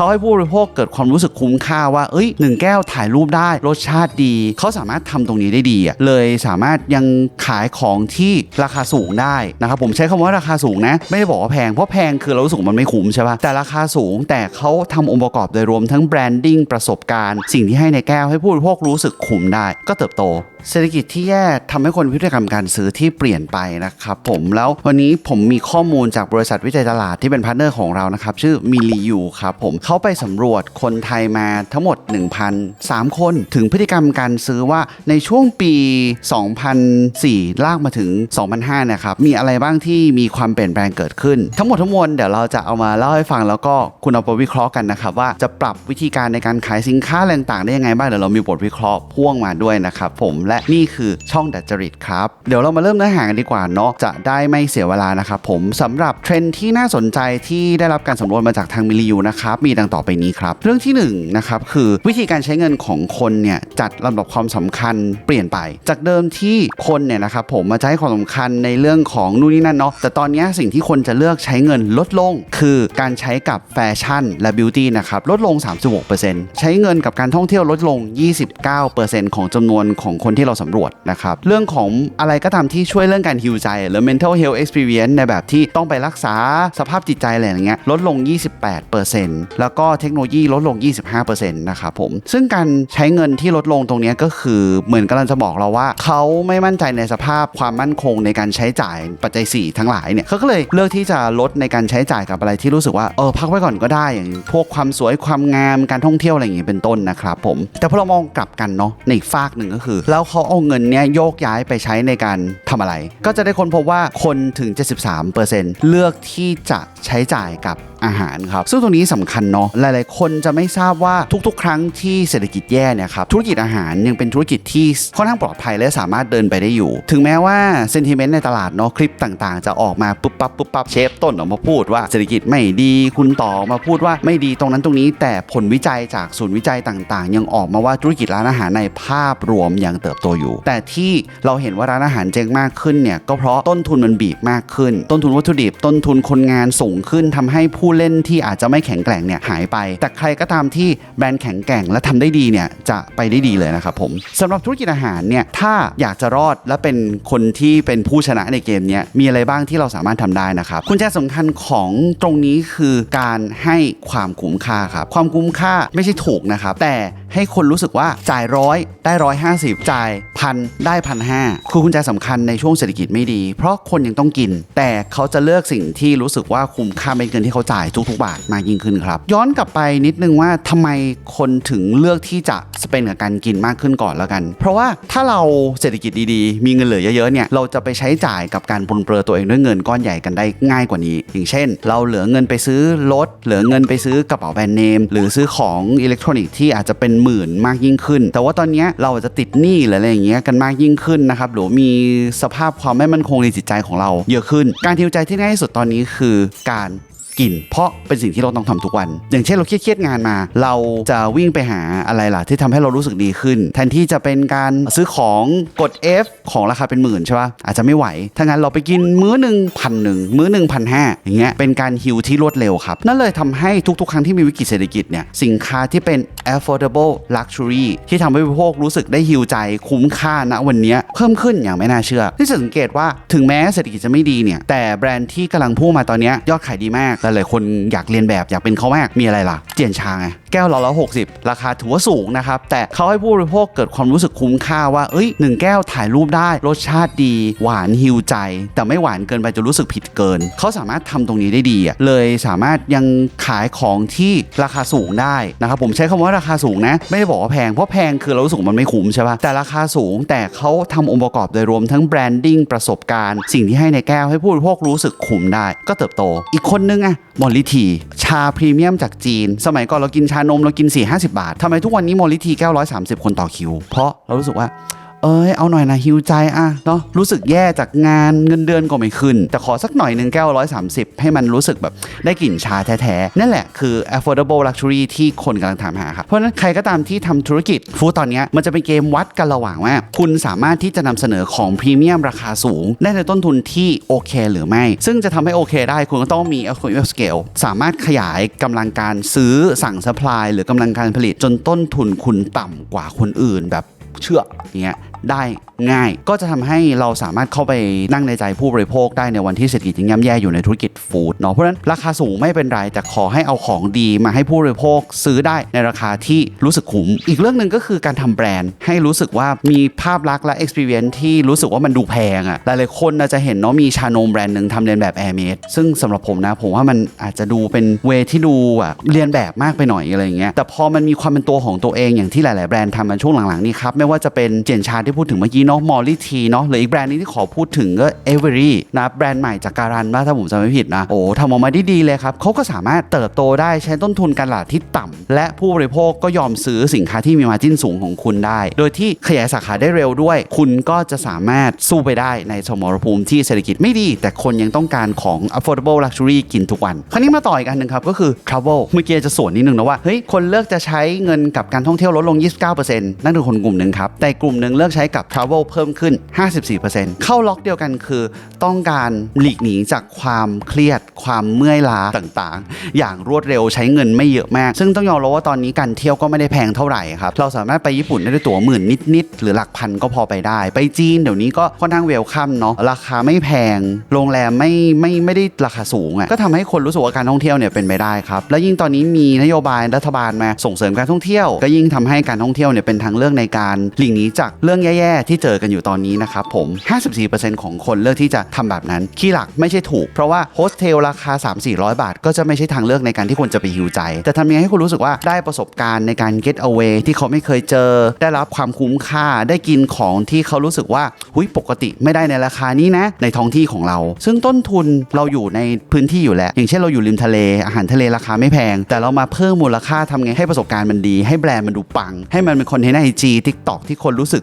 เขาให้ผู้บริโภคเกิดความรู้สึกคุ้มค่าว่า เอ้ยหนึ่งแก้วถ่ายรูปได้รสชาติดี เขาสามารถทำตรงนี้ได้ดีอะเลยสามารถยังขายของที่ราคาสูงได้นะครับผมใช้คำว่าราคาสูงนะ ไม่ได้บอกว่าแพงเพราะแพงคือเรารู้สึกมันไม่คุ้มใช่ปะแต่ราคาสูงแต่เขาทำองค์ประกอบโดยรวมทั้งแบรนดิ้งประสบการณ์ สิ่งที่ให้ในแก้วให้ผู้บริโภครู้สึกคุ้มได้ก็เติบโตเศรษฐกิจที่แย่ทำให้คนพฤติกรรมการซื้อที่เปลี่ยนไปนะครับผมแล้ววันนี้ผมมีข้อมูลจากบริษัทวิจัยตลาดที่เป็นพาร์ทเนอร์ของเรานะครับชื่อมิลียูครับผมเขาไปสำรวจคนไทยมาทั้งหมด 1,003 คนถึงพฤติกรรมการซื้อว่าในช่วงปี 2004 ลากมาถึง 2005 นะครับมีอะไรบ้างที่มีความเปลี่ยนแปลงเกิดขึ้น ทั้งหมดทั้งมวลเดี๋ยวเราจะเอามาเล่าให้ฟังแล้วก็คุณเอาไปวิเคราะห์กันนะครับว่าจะปรับวิธีการในการขายสินค้าต่างๆได้ยังไงบ้างเดี๋ยวเรามีบทวิเคราะห์พ่วงมาด้วยนะครับผมและนี่คือช่องดัดจริตครับ เดี๋ยวเรามาเริ่มเนื้อหากันดีกว่าเนาะจะได้ไม่เสียเวลานะครับผมสำหรับเทรนที่น่าสนใจที่ได้รับการสำรวจมาจากทางมิลลิยูนะครับมีดังต่อไปนี้ครับ เรื่องที่หนึ่งนะครับคือวิธีการใช้เงินของคนเนี่ยจัดลำดับความสำคัญเปลี่ยนไป จากเดิมที่คนเนี่ยนะครับผมมาจะให้ความสำคัญในเรื่องของนู่นนี่นั่นเนาะแต่ตอนนี้สิ่งที่คนจะเลือกใช้เงินลดลง คือการใช้กับแฟชั่นและบิวตี้นะครับลดลง 36%ใช้เงินกับการท่องเที่ยวลดลง 29%ของจำนวนของคนที่เราสำรวจนะครับ เรื่องของอะไรก็ตามที่ช่วยเรื่องการฮิวใจ หรือ mental health experience ในแบบที่ต้องไปรักษาสภาพจิตใจอะไรอย่างเงี้ยลดลง 28%แล้วก็เทคโนโลยีลดลง 25%นะครับผม ซึ่งการใช้เงินที่ลดลงตรงนี้ก็คือเหมือนกำลังจะบอกเราว่า เขาไม่มั่นใจในสภาพความมั่นคงในการใช้จ่ายปัจจัย 4 ทั้งหลายเนี่ยเขาก็เลยเลือกที่จะลดในการใช้จ่ายกับอะไรที่รู้สึกว่าเออพักไว้ก่อนก็ได้อย่างพวกความสวยความงามการท่องเที่ยวอะไรอย่างเงี้ยเป็นต้นนะครับผมแต่พอเรามองกลับกันเนาะในอีกฝากหนึ่งก็คือแล้วเขาเอาเงินเนี้ยโยกย้ายไปใช้ในการทำอะไร ก็จะได้ค้นพบว่าคนถึง 73%เลือกที่จะใช้จ่ายกับ อาหารครับ ซึ่งตรงนี้สำคัญเนาะหลาย ๆ คนจะไม่ทราบว่าทุก ๆ ครั้งที่เศรษฐกิจแย่เนี่ยครับธุรกิจอาหารยังเป็นธุรกิจที่ค่อนข้างปลอดภัยและสามารถเดินไปได้อยู่ ถึงแม้ว่าเซนติเมนต์ในตลาดเนาะคลิปต่าง ๆ จะออกมาปุ๊บปั๊บปุ๊บปั๊บเชฟต้นออกมาพูดว่าเศรษฐกิจไม่ดีคุณต่อมาพูดว่าไม่ดีตรงนั้นตรงนี้ แต่ผลวิจัยจากศูนย์วิจัยต่าง ๆ ยังออกมาว่าธุรกิจร้านอาหารในภาพรวมยังเติบโตอยู่ แต่ที่เราเห็นว่าร้านอาหารเจ๊งมากขึ้นเนี่ยก็เพราะต้นทุนมันบีบมากขึ้น ต้นทุนวัตถุดิบต้นทุนคนงานสูงขึ้นทำให้ผูู้้เล่นที่อาจจะไม่แข็งแกร่งเนี่ยหายไป แต่ใครก็ตามที่แบรนด์แข็งแกร่งและทำได้ดีเนี่ยจะไปได้ดีเลยนะครับผมสำหรับธุรกิจอาหารเนี่ยถ้าอยากจะรอดและเป็นคนที่เป็นผู้ชนะในเกมเนี้ยมีอะไรบ้างที่เราสามารถทำได้นะครับกุญแจสำคัญของตรงนี้คือการให้ความคุ้มค่าครับความคุ้มค่าไม่ใช่ถูกนะครับแต่ให้คนรู้สึกว่าจ่ายร้อยได้ร้อยห้าสิบจ่ายพันได้พันห้าคือกุญแจสำคัญในช่วงเศรษฐกิจไม่ดี เพราะคนยังต้องกิน แต่เขาจะเลือกสิ่งที่รู้สึกว่าคุ้มค่าเป็นเงินที่เขาจ่ายทุกๆบาทมากยิ่งขึ้นครับ ย้อนกลับไปนิดนึงว่าทำไมคนถึงเลือกที่จะสเปนกับการกินมากขึ้นก่อนแล้วกัน เพราะว่าถ้าเราเศรษฐกิจดีๆ มีเงินเหลือเยอะๆเนี่ยเราจะไปใช้จ่ายกับการปนเปลือตัวเองด้วยเงินก้อนใหญ่กันได้ง่ายกว่านี้ อย่างเช่น เราเหลือเงินไปซื้อรถเหลือเงินไปซื้อกระเป๋าแบรนด์เนมหรือซื้อของอิเล็กทรอนิกส์ที่อาจจะเป็นหมื่นมากยิ่งขึ้น แต่ว่าตอนนี้เราจะติดหนี้หรืออะไรอย่างเงี้ยกันมากยิ่งขึ้นนะครับหรือมีสภาพความไม่มั่นคงในจิตใจของเราเยอะขึ้น การทิวใจที่ง่ายที่สุดตอนนี้คือการกินเพราะเป็นสิ่งที่เราต้องทำทุกวัน อย่างเช่นเราเครียดๆงานมา เราจะวิ่งไปหาอะไรล่ะที่ทำให้เรารู้สึกดีขึ้น แทนที่จะเป็นการซื้อของกด F ของราคาเป็นหมื่นใช่ปะอาจจะไม่ไหว ถ้างั้นเราไปกินมื้อหนึ่งพันหนึ่งมื้อหนึ่งพันห้าอย่างเงี้ยเป็นการฮิวที่รวดเร็วครับ นั่นเลยทำให้ทุกๆ ครั้งที่มีวิกฤตเศรษฐกิจเนี่ยสินค้าที่เป็น affordable luxury ที่ทำให้ผู้บริโภครู้สึกได้ฮิวใจคุ้มค่าณวันนี้เพิ่มขึ้นอย่างไม่น่าเชื่อ ที่จะสังเกตว่าถึงแม้เศรษฐกิจจะไม่ดีเนี่ย แต่แบรนด์ที่กำลังพุ่งมาตอนนี้ยอดขายดีมาก หลายๆคนอยากเรียนแบบอยากเป็นเขามาก มีอะไรล่ะ เจียนชาไงแก้วละร้อยหกสิบราคาถือว่าสูงนะครับ แต่เขาให้ผู้บริโภคเกิดความรู้สึกคุ้มค่าว่า เอ้ยหนึ่งแก้วถ่ายรูปได้ รสชาติดี หวานฮิวใจ แต่ไม่หวานเกินไปจนรู้สึกผิดเกิน เขาสามารถทำตรงนี้ได้ดีเลยสามารถยังขายของที่ราคาสูงได้นะครับผมใช้คำว่าราคาสูงนะ ไม่ได้บอกว่าแพง เพราะแพงคือเรารู้สึกมันไม่คุ้มใช่ปะแต่ราคาสูงแต่เขาทำองค์ประกอบโดยรวมทั้งแบรนดิ้งประสบการณ์ สิ่งที่ให้ในแก้วให้ผู้บริโภครู้สึกคุ้มได้ ก็เติบโต อีกคนนึงอะมอลลิที ชาพรีเมียมจากจีน สมัยก่อนเรากินชานมเรากิน4 50 บาททำไมทุกวันนี้มอลลิทีแก้ว130 คนต่อคิว เพราะเรารู้สึกว่า เอ้ยเอาหน่อยนะฮิวใจอะเนาะรู้สึกแย่จากงานเงินเดือนก็ไม่ขึ้น แต่ขอสักหน่อยหนึ่งแก้วร้อยสามสิบให้มันรู้สึกแบบได้กลิ่นชาแท้ๆ นั่นแหละคือ affordable luxury ที่คนกำลังถามหาครับ เพราะฉะนั้นใครก็ตามที่ทำธุรกิจฟู้ดตอนนี้มันจะเป็นเกมวัดกันระหว่างว่า คุณสามารถที่จะนำเสนอของพรีเมียมราคาสูง ได้ในต้นทุนที่โอเคหรือไม่ ซึ่งจะทำให้โอเคได้คุณก็ต้องมี economy of scale สามารถขยายกำลังการซื้อสั่ง supply หรือกำลังการผลิตจนต้นทุนคุณต่ำกว่าคนอื่นแบบเชื่ออย่างเงี้ย ได้ง่าย ก็จะทำให้เราสามารถเข้าไปนั่งในใจผู้บริโภคได้ในวันที่เศรษฐกิจยังย่ำแย่อยู่ในธุรกิจฟู้ดเนาะเพราะฉะนั้นราคาสูงไม่เป็นไร แต่ขอให้เอาของดีมาให้ผู้บริโภคซื้อได้ในราคาที่รู้สึกคุ้มอีกเรื่องหนึ่งก็คือการทำแบรนด์ ให้รู้สึกว่ามีภาพลักษณ์และ experience ที่รู้สึกว่ามันดูแพงอะ่ะหลายๆคนจะเห็นเนาะมีชานมแบรนด์หนึ่งทำเรียนแบบ Air m a d ซึ่งสำหรับผมนะผมว่ามันอาจจะดูเป็นเวที่ดูอะเรียนแบบมากไปหน่อยอะไรอย่างเงี้ยแต่พอมันมีความเป็นตัวของตัวเองอย่างที่หลาย ๆ แบรนด์ทำมาช่วงหลังๆนี่ครับไม่ว่าจะเป็นเจนชาที่พูดถึงเมื่อกี้เนาะมอลลี่ทีเนาะหรืออีกแบรนด์นึงที่ขอพูดถึงก็เอเวอรี่นะแบรนด์ใหม่จากการันว่าถ้าผมจำไม่ผิดนะโอ้ทำออกมาได้ดีเลยครับเขาก็สามารถเติบโตได้ใช้ต้นทุนการตลาดที่ต่ำและผู้บริโภคก็ยอมซื้อสินค้าที่มีมาจิ้นสูงของคุณได้ โดยที่ขยายสาขาได้เร็วด้วย คุณก็จะสามารถสู้ไปได้ในสมรภูมิที่เศรษฐกิจไม่ดี แต่คนยังต้องการของ affordable luxury กินทุกวัน คราวนี้มาต่ออีกอันหนึ่งครับ ก็คือ travel เมื่อกี้จะสวนนิดนึงนะว่าเฮ้ยคนเลือกจะใช้เงินกับการท่องเที่ยวลดลง 29%นั่นคือคนกลุ่มหนึ่งครับแต่กลุ่มหนึ่งเลือกช้กับ travel เพิ่มขึ้น 54%เข้าล็อกเดียวกันคือ ต้องการหลีกหนีจากความเครียด ความเมื่อยล้าต่างๆ อย่างรวดเร็วใช้เงินไม่เยอะมาก ซึ่งต้องยอมรับว่าตอนนี้การเที่ยวก็ไม่ได้แพงเท่าไหร่ครับ เราสามารถไปญี่ปุ่นได้ด้วยตั๋วหมื่นนิดๆ หรือหลักพันก็พอไปได้ ไปจีนเดี๋ยวนี้ก็ค่อนข้างเวลคัมเนาะ ราคาไม่แพง โรงแรมไม่ไม่ไม่ได้ราคาสูงอะ่ะ ก็ทำให้คนรู้สึกว่าการท่องเที่ยวเนี่ยเป็นไปได้ครับ และยิ่งตอนนี้มีนโยบายรัฐบาลมาส่งเสริมการท่องเที่ยว ก็ยิ่งทำให้การท่องเที่ยวเนี่ยเป็นทางเลือกในการหลีกหนีจากเรื่องแย่ๆ ที่เจอกันอยู่ตอนนี้นะครับผม 54%ของคนเลือกที่จะทำแบบนั้นขี้หลักไม่ใช่ถูก เพราะว่าโฮสเทลราคา 3-400 บาท ก็จะไม่ใช่ทางเลือกในการที่คนจะไปหิวใจ แต่ทำยังไงให้คุณรู้สึกว่าได้ประสบการณ์ในการ get away ที่เขาไม่เคยเจอ ได้รับความคุ้มค่าได้กินของที่เขารู้สึกว่าหุยปกติไม่ได้ในราคานี้นะ ในท้องที่ของเรา ซึ่งต้นทุนเราอยู่ในพื้นที่อยู่แล้ว อย่างเช่นเราอยู่ริมทะเล อาหารทะเลราคาไม่แพง แต่เรามาเพิ่มมูลค่าทำไงให้ประสบการณ์มันดี ให้แบรนด์มันดูปัง ให้มันเป็นคอนเทนต์ไอจีทิกตอกที่คนรู้สึก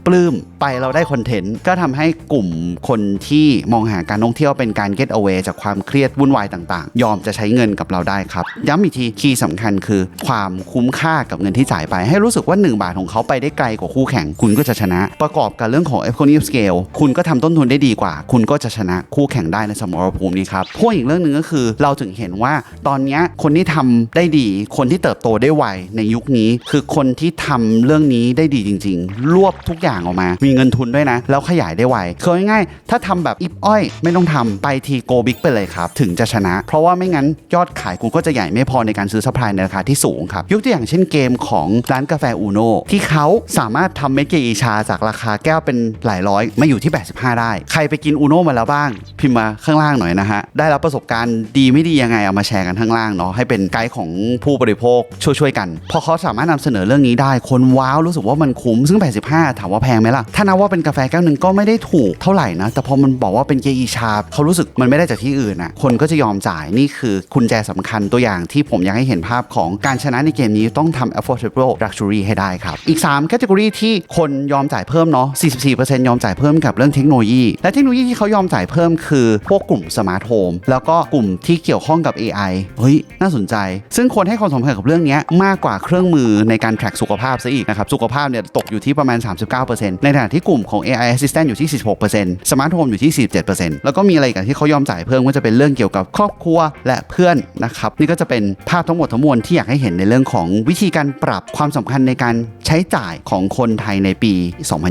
ปลื้มไปเราได้คอนเทนต์ก็ทำให้กลุ่มคนที่มองหาการท่องเที่ยวเป็นการ get away จากความเครียดวุ่นวายต่างๆ ยอมจะใช้เงินกับเราได้ครับ ย้ำอีกทีคีย์สำคัญคือ ความคุ้มค่ากับเงินที่จ่ายไป ให้รู้สึกว่า 1 บาทของเขาไปได้ไกลกว่าคู่แข่ง คุณก็จะชนะ ประกอบกับเรื่องของ economy of scale คุณก็ทำต้นทุนได้ดีกว่า คุณก็จะชนะคู่แข่งได้ในสมรภูมินี้ครับพวกอีกเรื่องหนึ่งก็คือ เราถึงเห็นว่าตอนนี้คนที่ทำได้ดี คนที่เติบโตได้ไวในยุคนี้ คือคนที่ทำเรื่องนี้ได้ดีจริง ๆ รวบทุกอย่างออกมา มีเงินทุนด้วยนะ แล้วขยายได้ไวคือง่ายๆถ้าทำแบบอิฟอ้อยไม่ต้องทำไปทีโกบิ๊กไปเลยครับ ถึงจะชนะ เพราะว่าไม่งั้นยอดขายคุณก็จะใหญ่ไม่พอในการซื้อซัพพลายในราคาที่สูงครับยกตัวอย่างเช่นเกมของร้านกาแฟอูโนที่เขาสามารถทำเมกเกอีชาจากราคาแก้วเป็นหลายร้อยมาอยู่ที่ 85 ได้ ใครไปกินอูโนมาแล้วบ้าง พิมพ์มาข้างล่างหน่อยนะฮะ ได้รับประสบการณ์ดีไม่ดียังไงเอามาแชร์กันข้างล่างเนาะให้เป็นไกด์ของผู้บริโภคช่วยๆกัน พอเขาสามารถนำเสนอเรื่องนี้ได้คนว้าวรู้สึกว่ามันคุ้มซึ่ง 85 ถามว่าแพงไหมล่ะ ถ้านับว่าเป็นกาแฟแก้วหนึ่งก็ไม่ได้ถูกเท่าไหร่นะ แต่พอมันบอกว่าเป็นเกอีชาเขารู้สึกมันไม่ได้จากที่อื่นอะคนก็จะยอมจ่ายนี่คือคุณแจสำคัญตัวอย่างที่ผมอยากให้เห็นภาพของการชนะในเกมนี้ต้องทำ affordable luxury ให้ได้ครับ อีก3 category ที่คนยอมจ่ายเพิ่มเนาะ 44%ยอมจ่ายเพิ่มกับเรื่องเทคโนโลยี และเทคโนโลยีที่เขายอมจ่ายเพิ่มคือ พวกกลุ่มสมาร์ทโฮมแล้วก็กลุ่มที่เกี่ยวข้องกับ AI เฮ้ย น่าสนใจ ซึ่งคนให้ความสำคัญกับเรื่องนี้มากกว่าเครื่องมือในการ track สุขภาพซะอีกนะครับ สุขภาพเนี่ยตกอยู่ที่ประมาณ 39%ในขณะที่กลุ่มของ AI assistant อยู่ที่46%สมาร์ทโฮมอยู่ที่ 47%แล้วก็มีอะไรกันที่เขายอมจ่ายเพิ่มก็จะเป็นเรื่องเกี่ยวกับครอบครัวและเพื่อนนะครับนี่ก็จะเป็นภาพทั้งหมดทั้งมวลที่อยากให้เห็นในเรื่องของวิธีการปรับความสำคัญในการใช้จ่ายของคนไทยในปี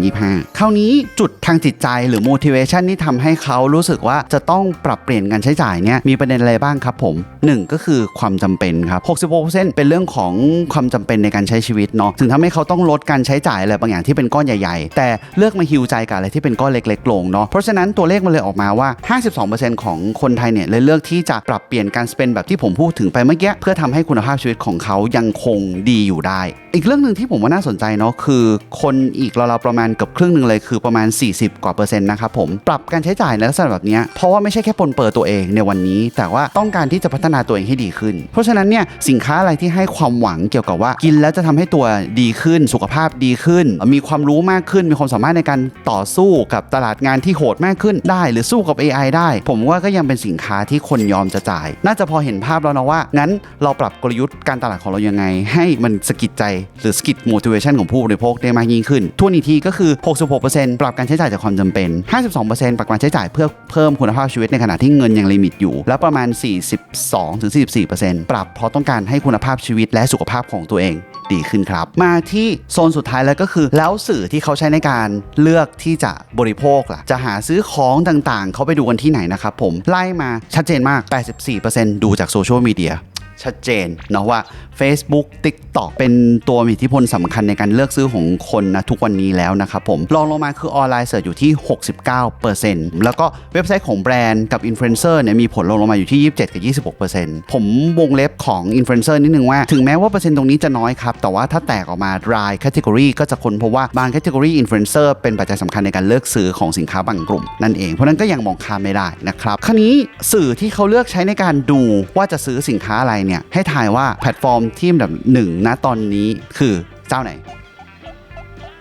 2025 คราวนี้จุดทางจิตใจหรือ motivation ที่ทำให้เขารู้สึกว่าจะต้องปรับเปลี่ยนการใช้จ่ายเนี่ยมีประเด็นอะไรบ้างครับผม 1 ก็คือความจำเป็นครับ66%เป็นเรื่องของความจำเป็นในการใช้ชีวิตเนาะถึงทำให้เขาต้องลดการใช้จ่ายอะไรบางอย่างที่เป็นก้อนใหญ่แต่เลือกมาฮิวใจกับอะไรที่เป็นก้อนเล็กๆลงเนาะเพราะฉะนั้นตัวเลขมันเลยออกมาว่า 52%ของคนไทยเนี่ยเลยเลือกที่จะปรับเปลี่ยนการสเปนแบบที่ผมพูดถึงไปเมื่อกี้เพื่อทำให้คุณภาพชีวิตของเขายังคงดีอยู่ได้ อีกเรื่องหนึ่งที่ผมว่าน่าสนใจเนาะคือ คนอีกเราวๆประมาณเกือบครึ่งหนึ่งเลยคือประมาณ 40 กว่าเปอร์เซ็นต์นะครับผมปรับการใช้จ่ายในลักษณะแบบนี้เพราะว่าไม่ใช่แค่ปนเปื้อตัวเองในวันนี้ แต่ว่าต้องการที่จะพัฒนาตัวเองให้ดีขึ้น เพราะฉะนั้นเนี่ยสินค้าอะไรที่ให้ความหวังเกี่ยวกับว่า กินแล้วจะทำให้ตัวดีขึ้นสุขภาพดีขึ้น มีความรู้มากากขึ้น มีความสามารถในการต่อสู้กับตลาดงานที่โหดมากขึ้นได้ หรือสู้กับ AI ได้ ผมว่าก็ยังเป็นสินค้าที่คนยอมจะจ่าย น่าจะพอเห็นภาพแล้วนะว่า งั้นเราปรับกลยุทธ์การตลาดของเรายังไง ให้มันสกิดใจหรือสกิด motivation ของผู้บริโภคได้มากยิ่งขึ้นทวนอีกทีก็คือ 66%ปรับการใช้จ่ายจากความจำเป็น 52%ปรับการใช้จ่ายเพื่อเพิ่มคุณภาพชีวิตในขณะที่เงินยังลิมิตอยู่ แล้วประมาณ 42-44%ปรับเพราะต้องการให้คุณภาพชีวิตและสุขภาพของตัวเอง ดีขึ้นครับ มาที่โซนสุดท้ายแล้วก็คือ แล้วสื่อที่เขาใช้ในการเลือกที่จะบริโภคล่ะ จะหาซื้อของต่างๆ เขาไปดูกันที่ไหนนะครับผมไล่มาชัดเจนมาก 84%ดูจากโซเชียลมีเดีย ชัดเจนเนาะว่า Facebook TikTok เป็นตัวมีอิทธิพลสำคัญในการเลือกซื้อของคนนะทุกวันนี้แล้วนะครับผมรองลงมาคือออนไลน์เสิร์ชอยู่ที่ 69%แล้วก็เว็บไซต์ของแบรนด์กับอินฟลูเอนเซอร์เนี่ยมีผลลงลงมาอยู่ที่ 27 กับ 26%ผมวงเล็บของอินฟลูเอนเซอร์นิดนึงว่า ถึงแม้ว่าเปอร์เซ็นต์ตรงนี้จะน้อยครับ แต่ว่าถ้าแตกออกมารายแคตตากรีก็จะค้นพบว่าบางแคตตากรีอินฟลูเอนเซอร์เป็นปัจจัยสำคัญในการเลือกซื้อของสินค้าบางกลุ่มนั่นเอง เพราะนั้นก็ยังมองข้ามไม่ได้นะครับคราวนี้สื่อที่เขาเลือกใช้ในการดูว่าจะซื้อสินค้าอะไรเนี่ยให้ทายว่าแพลตฟอร์มที่อันดับหนึ่งนะตอนนี้คือเจ้าไหน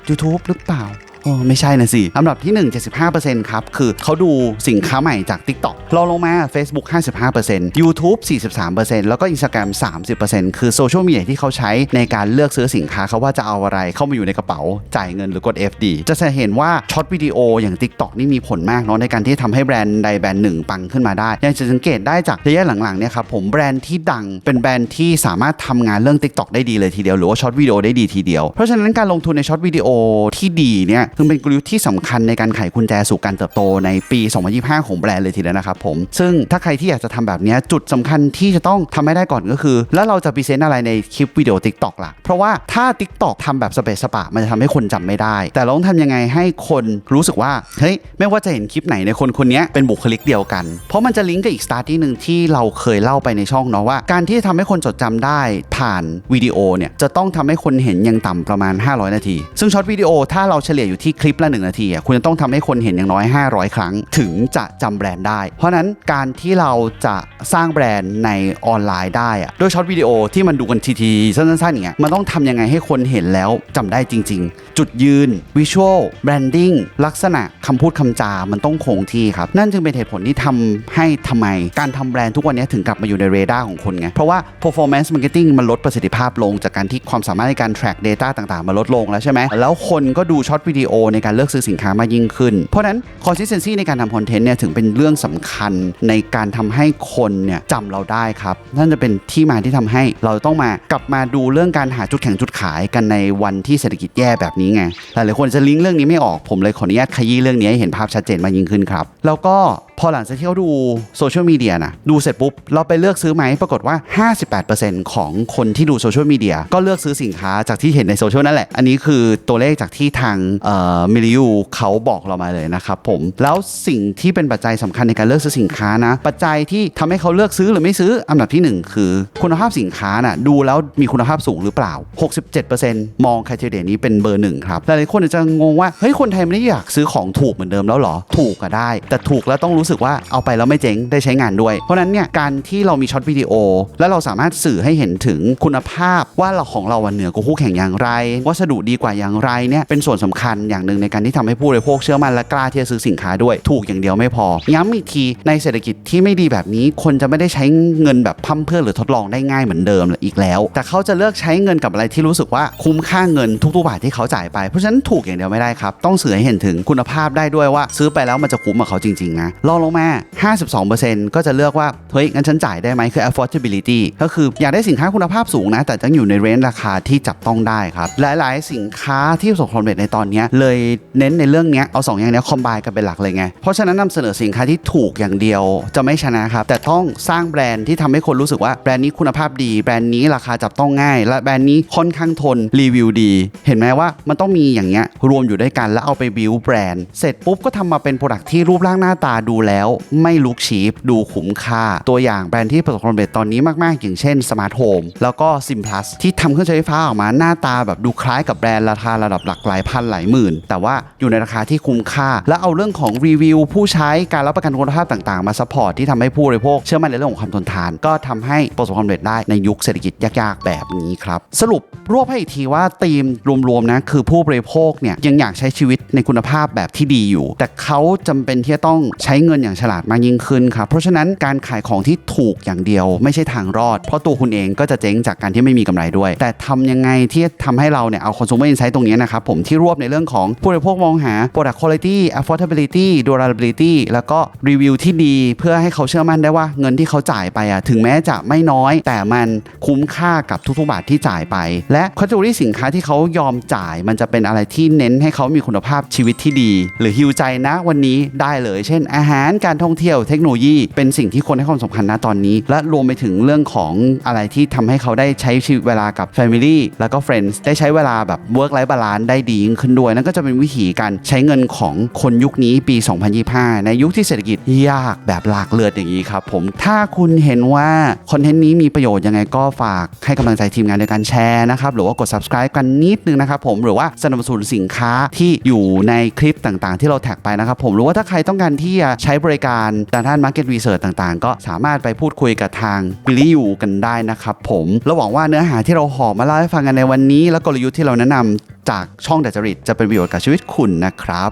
YouTube หรือเปล่า อ้ไม่ใช่นะสิอันดับที่ 1 75%ครับ คือเขาดูสินค้าใหม่จาก TikTok รองลงมา Facebook 55% YouTube 43%แล้วก็ Instagram 30%คือโซเชียลมีเดียที่เขาใช้ในการเลือกซื้อสินค้าเขาว่าจะเอาอะไรเข้ามาอยู่ในกระเป๋า จ่ายเงินหรือกด FD จะเห็นว่าช็อตวิดีโออย่าง TikTok นี่มีผลมากเนาะในการที่ทำให้แบรนด์ใดแบรนด์หนึ่งปังขึ้นมาได้ยังจะสังเกตได้จากระยะหลังๆเนี่ยครับผมแบรนด์ที่ดังเป็นแบรนด์ที่สามารถทำงานเรื่อง TikTok ได้ดีเลยทีเดียวหรือว่าช็อตวิดีโอได้ดีทีเดียว เพราะฉะนั้นการลงทุนในช็อตวิดีโอที่ดีเนี่ยคือเป็นกลยุทธ์ที่สำคัญในการไขกุญแจสู่การเติบโตในปี 2025 ของแบรนด์เลยทีเดียวนะครับผมซึ่งถ้าใครที่อยากจะทำแบบนี้จุดสำคัญที่จะต้องทำให้ได้ก่อนก็คือ แล้วเราจะพรีเซนต์อะไรในคลิปวิดีโอ TikTok ล่ะ เพราะว่าถ้า TikTok ทำแบบสเปซสปะมันจะทำให้คนจำไม่ได้ แต่เราต้องทำยังไงให้คนรู้สึกว่าเฮ้ยไม่ว่าจะเห็นคลิปไหนในคนคนนี้เป็นบุคลิกเดียวกัน เพราะมันจะลิงก์กับอีกสตาร์ที่หนึ่งที่เราเคยเล่าไปในช่องเนาะว่า การที่จะทำให้คนจดจำได้ผ่านวิดีโอเนี่ยจะต้องทำให้คนเห็นอยังต่ำประมาณ 500 นาที ซึ่งช็อตวิดีโอถ้าเราเฉลี่ยอยู่ที่คลิปละ1นาทีอะคุณจะต้องทำให้คนเห็นอย่างน้อย 500 ครั้ง ถึงจะจำแบรนด์ได้ เพราะนั้นการที่เราจะสร้างแบรนด์ในออนไลน์ได้อะด้วยช็อตวิดีโอที่มันดูกันทีๆสั้นๆอย่างเงี้ยมันต้องทำยังไงให้คนเห็นแล้วจำได้จริง ๆ จุดยืนวิชวลแบรนดิ้งลักษณะคำพูดคำจา มันต้องคงที่ครับ นั่นจึงเป็นเหตุผลที่ทำให้ทำไม การทำแบรนด์ทุกวันนี้ถึงกลับมาอยู่ในเรดาร์ของคนไง เพราะว่า performance marketing มันลดประสิทธิภาพลงจากการที่ความสามารถในการ track data ต่างๆ มันลดลงแล้วใช่ไหม แล้วคนก็ดูช็อตวิดีโอในการเลือกซื้อสินค้ามากยิ่งขึ้น เพราะฉะนั้น consistency ในการทำคอนเทนต์เนี่ยถึงเป็นเรื่องสำคัญในการทำให้คนเนี่ยจำเราได้ครับนั่นจะเป็นที่มาที่ทำให้เราต้องมากลับมาดูเรื่องการหาจุดแข็งจุดขายกันในวันที่เศรษฐกิจแย่แบบนี้ไงหลายๆคนจะลิงก์เรื่องนี้ไม่ออกผมเลยขออนุญาตขยี้เรื่องนี้ให้เห็นภาพชัดเจนมากยิ่งขึ้นครับแล้วก็ พอหลังจากที่เขาดูโซเชียลมีเดียนะดูเสร็จปุ๊บ เราไปเลือกซื้อไหมปรากฏว่า 58%ของคนที่ดูโซเชียลมีเดียก็เลือกซื้อสินค้าจากที่เห็นในโซเชียลนั่นแหละ อันนี้คือตัวเลขจากที่ทางมิลิยูเขาบอกเรามาเลยนะครับผม แล้วสิ่งที่เป็นปัจจัยสำคัญในการเลือกซื้อสินค้านะ ปัจจัยที่ทำให้เขาเลือกซื้อหรือไม่ซื้ออันดับที่หนึ่งคือ คุณภาพสินค้าน่ะดูแล้วมีคุณภาพสูงหรือเปล่า 67%มองค r i เ e เดียนี้เป็นเบอร์หนึ่งครับหลายๆคนอาจจะงงว่าเฮ้ยคนไทยไม่ได้อยากซื้อของถูกเหมือนเดิมแล้วหรอถูกก็ได้ แต่ถูกแล้วต้องรู้สึกว่าเอาไปแล้วไม่เจ๊งได้ใช้งานด้วย เพราะนั้นเนี่ยการที่เรามีช็อตวิดีโอ แล้วเราสามารถสื่อให้เห็นถึงคุณภาพว่าเราของเราอะเหนือกว่าคู่แข่งอย่างไร วัสดุดีกว่าอย่างไรเนี่ยเป็นส่วนสำคัญอย่างหนึ่งในการที่ทำให้ผู้บริโภคเชื่อมั่นและกล้าที่จะซื้อสินค้าด้วยถูกอย่างเดียวไม่พอ ย้ำอีกทีในเศรษฐกิจที่ไม่ดีแบบนี้คนจะไม่ได้ใช้เงินแบบพั่มเพื่อหรือทดลองได้ง่ายเหมือนเดิมอีกแล้ว แต่เขาจะเลือกใช้เงินกับอะไรที่รู้สึกว่าคุ้มค่าเงินทุกๆบาทที่เขาจ่ายไปเพราะฉะนั้นถูกอย่างเดียวไม่ได้ครับต้องสื่อให้เห็นถึงคุณภาพได้ด้วยว่า ซื้อไปแล้วมันจะคุ้มกับเขาจริงๆนะลองลงมา 52%ก็จะเลือกว่า เฮ้ย งั้นฉันจ่ายได้ไหมคือ affordability ก็คืออยากได้สินค้าคุณภาพสูงนะ แต่ต้องอยู่ในเรนจ์ราคาที่จับต้องได้ครับ หลายๆ สินค้าที่ประสบความสำเร็จในตอนนี้เลยเน้นในเรื่องนี้เอาสองอย่างนี้คอมไบกันเป็นหลักเลยไง เพราะฉะนั้นนำเสนอสินค้าที่ถูกอย่างเดียวจะไม่ชนะครับ แต่ต้องสร้างแบรนด์ที่ทำให้คนรู้สึกว่าแบรนด์นี้คุณภาพดี แบรนด์นี้ราคาจับต้องง่าย และแบรนด์นี้ค่อนข้างทนรีวิวดี เห็นไหมว่ามันต้องมีอย่างเงี้ยรวมอยู่ด้วยกันแล้วเอาไปบิวแบรนด์เสร็จปุ๊บก็ทำมาเป็นโปรดักที่รูปร่างหน้าตาดูแลแล้วไม่ลุกชีพดูคุ้มค่า ตัวอย่างแบรนด์ที่ประสบความสำเร็จตอนนี้มาก ๆ อย่างเช่น Smart Home แล้วก็ Sim Plus ที่ทำเครื่องใช้ไฟฟ้าออกมาหน้าตาแบบดูคล้ายกับแบรนด์ราคาระดับหลักหลายพันหลายหมื่น แต่ว่าอยู่ในราคาที่คุ้มค่า และเอาเรื่องของรีวิว ผู้ใช้การรับประกันคุณภาพต่างๆ มาซัพพอร์ตที่ทำให้ผู้บริโภคเชื่อมั่นในเรื่องของความทนทาน ก็ทำให้ประสบความสำเร็จได้ในยุคเศรษฐกิจยากๆ แบบนี้ครับ สรุปรวบให้อีกทีว่าธีมรวมๆนะคือผู้บริโภคเนี่ยยังอยากใช้ชีวิตในคุณภาพแบบที่ดีอยู่ แต่เขาจำเป็นที่จะต้องใช้เงินอย่างฉลาดมากยิ่งขึ้นครับเพราะฉะนั้นการขายของที่ถูกอย่างเดียว ไม่ใช่ทางรอด เพราะตัวคุณเองก็จะเจ๊งจากการที่ไม่มีกำไรด้วย แต่ทำยังไงที่จะทำให้เราเนี่ยเอา consumer insight ตรงนี้นะครับผมที่รวบในเรื่องของผู้บริโภคมองหา product quality affordability durability แล้วก็รีวิวที่ดีเพื่อให้เขาเชื่อมั่นได้ว่าเงินที่เขาจ่ายไปอะถึงแม้จะไม่น้อย แต่มันคุ้มค่ากับทุกๆบาทที่จ่ายไป และคัตเ o อรี่สินค้าที่เขายอมจ่าย มันจะเป็นอะไรที่เน้นให้เขามีคุณภาพชีวิตที่ดี หรือฮิวใจนะวันนี้ได้เลย เช่นอาหารการท่องเที่ยวเทคโนโลยี เป็นสิ่งที่คนให้ความสำคัญนะตอนนี้ และรวมไปถึงเรื่องของอะไรที่ทำให้เขาได้ใช้ชีวิตเวลากับ Family แล้วก็ Friends ได้ใช้เวลาแบบ Work Life Balance ได้ดียิ่งขึ้นด้วย นั่นก็จะเป็นวิธีการใช้เงินของคนยุคนี้ปี 2025 ในยุคที่เศรษฐกิจยากแบบหลากเลือดอย่างนี้ครับผมถ้าคุณเห็นว่าคอนเทนต์นี้มีประโยชน์ยังไงก็ฝากให้กำลังใจทีมงานในการแชร์นะครับหรือว่ากด subscribe กันนิดนึงนะครับผมหรือว่าสนับสนุนสินค้าที่อยู่ในคลิปต่างๆ ที่เราแท็กไปนะครับผมหรือว่าถ้าใครต้องการที่จะใช้บริการด้าน Market Research ต่างๆ ก็สามารถไปพูดคุยกับทางบิลลี่ยูกันได้นะครับผมและหวังว่าเนื้อหาที่เราห่อมาเล่าให้ฟังกันในวันนี้ และกลยุทธ์ที่เราแนะนำจากช่องดัจจริตจะเป็นประโยชน์กับชีวิตคุณนะครับ